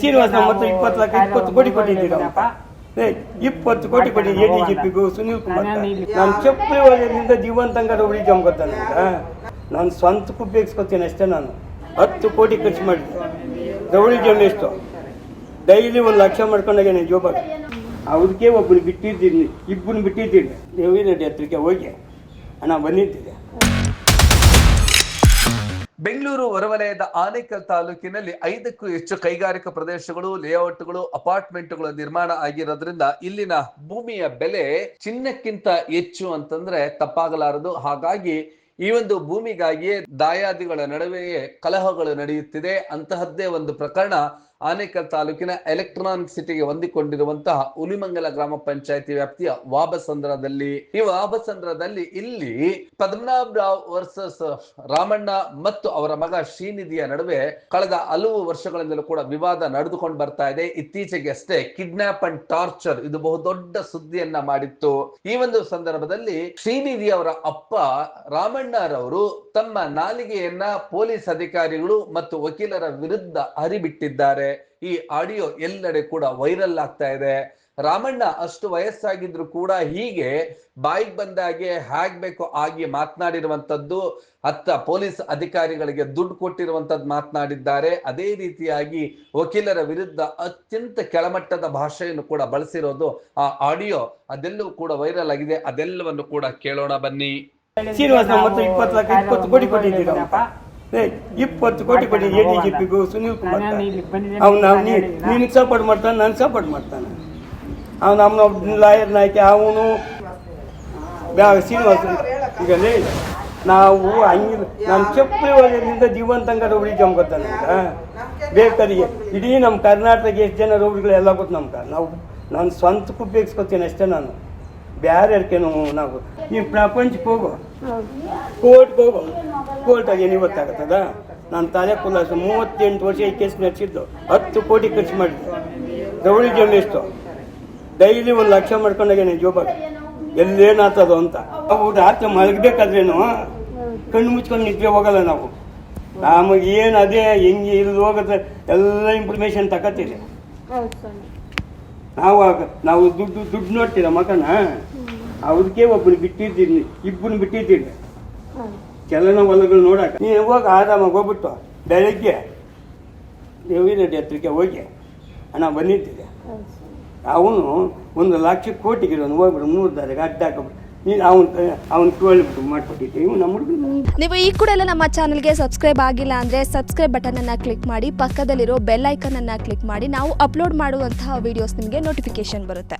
ಶ್ರೀನಿವಾಸ ಮತ್ತು ಇಪ್ಪತ್ತು ಲಕ್ಷ ಇಪ್ಪತ್ತು ಕೋಟಿ ಕೊಟ್ಟಿದ್ದೀರ ಇಪ್ಪತ್ತು ಕೋಟಿ ಕೊಡಿ ಎ ಡಿ ಜಿ ಪಿಗೂ ಸುನೀಲ್ ಕುಮಾರ್ ನಾನು ಚಪ್ಪಲಿ ವಲಯದಿಂದ ಜೀವಂತಂಗ ರೌಡಿ ಜಮ್ಗೊತ್ತಾನೆ ನಾನು ಸ್ವಂತ ಉಪಯೋಗಿಸ್ಕೊತೀನಿ ಅಷ್ಟೇ ನಾನು. ಹತ್ತು ಕೋಟಿ ಖರ್ಚು ಮಾಡಿದ್ದೆ. ರೌಡಿ ಜಮ್ ಎಷ್ಟು? ಡೈಲಿ ಒಂದು ಲಕ್ಷ ಮಾಡ್ಕೊಂಡಾಗ ಜೋಬಾಗ ಅವ್ರಿಗೆ ಒಬ್ಬರು ಬಿಟ್ಟಿದ್ದೀನಿ ಇಬ್ಬರು ಬಿಟ್ಟಿದ್ದೀನಿ. ದೇವಿ ರೆಡ್ಡಿ ಹತ್ರಕ್ಕೆ ಹೋಗಿ. ಹಣ ಬಂದಿದ್ದಿದೆ ಬೆಂಗಳೂರು ಹೊರವಲಯದ ಆನೇಕಲ್ ತಾಲೂಕಿನಲ್ಲಿ ಐದಕ್ಕೂ ಹೆಚ್ಚು ಕೈಗಾರಿಕಾ ಪ್ರದೇಶಗಳು, ಲೇಔಟ್ಗಳು, ಅಪಾರ್ಟ್ಮೆಂಟ್ಗಳು ನಿರ್ಮಾಣ ಆಗಿರೋದ್ರಿಂದ ಇಲ್ಲಿನ ಭೂಮಿಯ ಬೆಲೆ ಚಿನ್ನಕ್ಕಿಂತ ಹೆಚ್ಚು ಅಂತಂದ್ರೆ ತಪ್ಪಾಗಲಾರದು. ಹಾಗಾಗಿ ಈ ಒಂದು ಭೂಮಿಗಾಗಿಯೇ ದಾಯಾದಿಗಳ ನಡುವೆಯೇ ಕಲಹಗಳು ನಡೆಯುತ್ತಿದೆ. ಅಂತಹದ್ದೇ ಒಂದು ಪ್ರಕರಣ ಆನೇಕಲ್ ತಾಲೂಕಿನ ಎಲೆಕ್ಟ್ರಾನಿಕ್ ಸಿಟಿಗೆ ಹೊಂದಿಕೊಂಡಿರುವಂತಹ ಹುಲಿಮಂಗಲ ಗ್ರಾಮ ಪಂಚಾಯತಿ ವ್ಯಾಪ್ತಿಯ ವಾಬಸಂದ್ರದಲ್ಲಿ, ಈ ವಾಬಸಂದ್ರದಲ್ಲಿ ಇಲ್ಲಿ ಪದ್ಮನಾಭ ರಾವ್ ವರ್ಸಸ್ ರಾಮಣ್ಣ ಮತ್ತು ಅವರ ಮಗ ಶ್ರೀನಿಧಿಯ ನಡುವೆ ಕಳೆದ ಹಲವು ವರ್ಷಗಳಿಂದಲೂ ಕೂಡ ವಿವಾದ ನಡೆದುಕೊಂಡು ಬರ್ತಾ ಇದೆ. ಇತ್ತೀಚೆಗೆ ಅಷ್ಟೇ ಕಿಡ್ನಾಪ್ ಅಂಡ್ ಟಾರ್ಚರ್ ಇದು ಬಹುದೊಡ್ಡ ಸುದ್ದಿಯನ್ನ ಮಾಡಿತ್ತು. ಈ ಒಂದು ಸಂದರ್ಭದಲ್ಲಿ ಶ್ರೀನಿಧಿ ಅವರ ಅಪ್ಪ ರಾಮಣ್ಣರವರು ತಮ್ಮ ನಾಲಿಗೆಯನ್ನ ಪೊಲೀಸ್ ಅಧಿಕಾರಿಗಳು ಮತ್ತು ವಕೀಲರ ವಿರುದ್ಧ ಹರಿಬಿಟ್ಟಿದ್ದಾರೆ. ಈ ಆಡಿಯೋ ಎಲ್ಲೆಡೆ ಕೂಡ ವೈರಲ್ ಆಗ್ತಾ ಇದೆ. ರಾಮಣ್ಣ ಅಷ್ಟು ವಯಸ್ಸಾಗಿದ್ರು ಕೂಡ ಹೀಗೆ ಬಾಯಿಗೆ ಬಂದಾಗೆ ಹಾಗ್ಬೇಕು ಆಗಿ ಮಾತನಾಡಿರುವಂತದ್ದು ಅತ್ತ ಪೊಲೀಸ್ ಅಧಿಕಾರಿಗಳಿಗೆ ದುಡ್ಡು ಕೊಟ್ಟಿರುವಂತದ್ದು ಮಾತನಾಡಿದ್ದಾರೆ. ಅದೇ ರೀತಿಯಾಗಿ ವಕೀಲರ ವಿರುದ್ಧ ಅತ್ಯಂತ ಕೆಳಮಟ್ಟದ ಭಾಷೆಯನ್ನು ಕೂಡ ಬಳಸಿರೋದು ಆ ಆಡಿಯೋ. ಅದೆಲ್ಲವೂ ಕೂಡ ವೈರಲ್ ಆಗಿದೆ. ಅದೆಲ್ಲವನ್ನು ಕೂಡ ಕೇಳೋಣ ಬನ್ನಿ. ಇಪ್ಪತ್ತು ಕೋಟಿ ಕೊಡಿ ಎ ಡಿ ಜಿ ಪಿಗೂ ಸುನೀಲ್ ಕುಮಾರ್ ಅವ್ನು ನಿನಗೆ ಸಪೋರ್ಟ್ ಮಾಡ್ತಾನೆ ನಾನು ಸಪೋರ್ಟ್ ಮಾಡ್ತಾನೆ. ಅವ್ನು ನಮ್ಮ ಲಾಯರ್ ನಾಯ್ಕೆ ಅವನು ಶ್ರೀನಿವಾಸ. ಈಗ ಲೇ, ನಾವು ಹಂಗ ನಮ್ಮ ಚಪ್ಪಲಿ ಒಳಗಿಂದ ಜೀವಂತಂಗ ರೌಡಿ ಈಗ. ಬೇಕಾದ್ರೆ ಇಡೀ ನಮ್ಮ ಕರ್ನಾಟಕ ಎಷ್ಟು ಜನ ರೌಡಿಗಳು ಎಲ್ಲ ಗೊತ್ತು ನಮ್ಗೆ. ನಾವು ನಾನು ಸ್ವಂತಕ್ಕೆ ಉಪಯೋಗಿಸ್ಕೊತೀನಿ ಅಷ್ಟೇ ನಾನು. ಬೇರೆ ಯಾರ್ಕೇನು ನಾವು ನೀವು ಪ್ರಪಂಚಕ್ಕೆ ಹೋಗು. ಕೋರ್ಟ್ಗೆ ಹೋಗು. ಕೋರ್ಟಾಗಿ ನೀವು ಗೊತ್ತಾಗತ್ತದ? ನಾನು ತಲೆ ಕುಲಾಸ. ಮೂವತ್ತೆಂಟು ವರ್ಷ ಈ ಕೇಸ್ ನಡೆಸಿದ್ದು. ಹತ್ತು ಕೋಟಿ ಖರ್ಚು ಮಾಡಿದ್ದೆ. ಗೌಳಿ ಜರ್ನಲಿಸ್ಟು. ಡೈಲಿ ಒಂದು ಲಕ್ಷ ಮಾಡ್ಕೊಂಡಾಗ ಜೋಬಾಗ ಎಲ್ಲೇನಾಗ್ತದೋ ಅಂತ. ಅವು ರಾತ್ರಿ ಮಲಗಬೇಕಾದ್ರೇನು? ಕಣ್ಣು ಮುಚ್ಕೊಂಡು ನಿದ್ರೆ ಹೋಗಲ್ಲ ನಾವು. ನಮಗೆ ಏನು ಅದೇ ಹೆಂಗೆ ಇಲ್ಲಿ ಹೋಗುತ್ತೆ ಎಲ್ಲ ಇನ್ಫಾರ್ಮೇಶನ್ ತಗೋತೀರಿ ನಾವು ಆಗ- ನಾವು ದುಡ್ಡು ದುಡ್ಡು ನೋಡ್ತೀರ ಮಗನ? ಅವ್ರಿಗೆ ಒಬ್ಬನ ಬಿಟ್ಟಿದ್ದೀನಿ ಇಬ್ಬನ ಬಿಟ್ಟಿದ್ದೀನಿ. ಚಲನ ಹೊಲಗಳು ನೋಡಕ. ನೀನು ಹೋಗಿ ಆರಾಮಾಗಿ ಹೋಗ್ಬಿಟ್ಟು ಬೆಳಗ್ಗೆ ದೇವಿನ ಹತ್ರಕ್ಕೆ ಹೋಗಿ ಹಣ ಬಂದಿದ್ದಿದೆ. ಅವನು ಒಂದು ಲಕ್ಷ ಕೋಟಿಗೆ ಹೋಗ್ಬಿಡು ಮೂರು ದಾರಿಗೆ ಅಡ್ಡ ಹಾಕ್ಬಿಟ್ಟು ನೀವು ಈ ಕೂಡ ಎಲ್ಲ ನಮ್ಮ ಚಾನಲ್ಗೆ ಸಬ್ಸ್ಕ್ರೈಬ್ ಆಗಿಲ್ಲ ಅಂದರೆ ಸಬ್ಸ್ಕ್ರೈಬ್ ಬಟನ್ ಅನ್ನು ಕ್ಲಿಕ್ ಮಾಡಿ ಪಕ್ಕದಲ್ಲಿರೋ ಬೆಲ್ ಐಕನನ್ನು ಕ್ಲಿಕ್ ಮಾಡಿ ನಾವು ಅಪ್ಲೋಡ್ ಮಾಡುವಂತಹ ವಿಡಿಯೋಸ್ ನಿಮಗೆ ನೋಟಿಫಿಕೇಶನ್ ಬರುತ್ತೆ.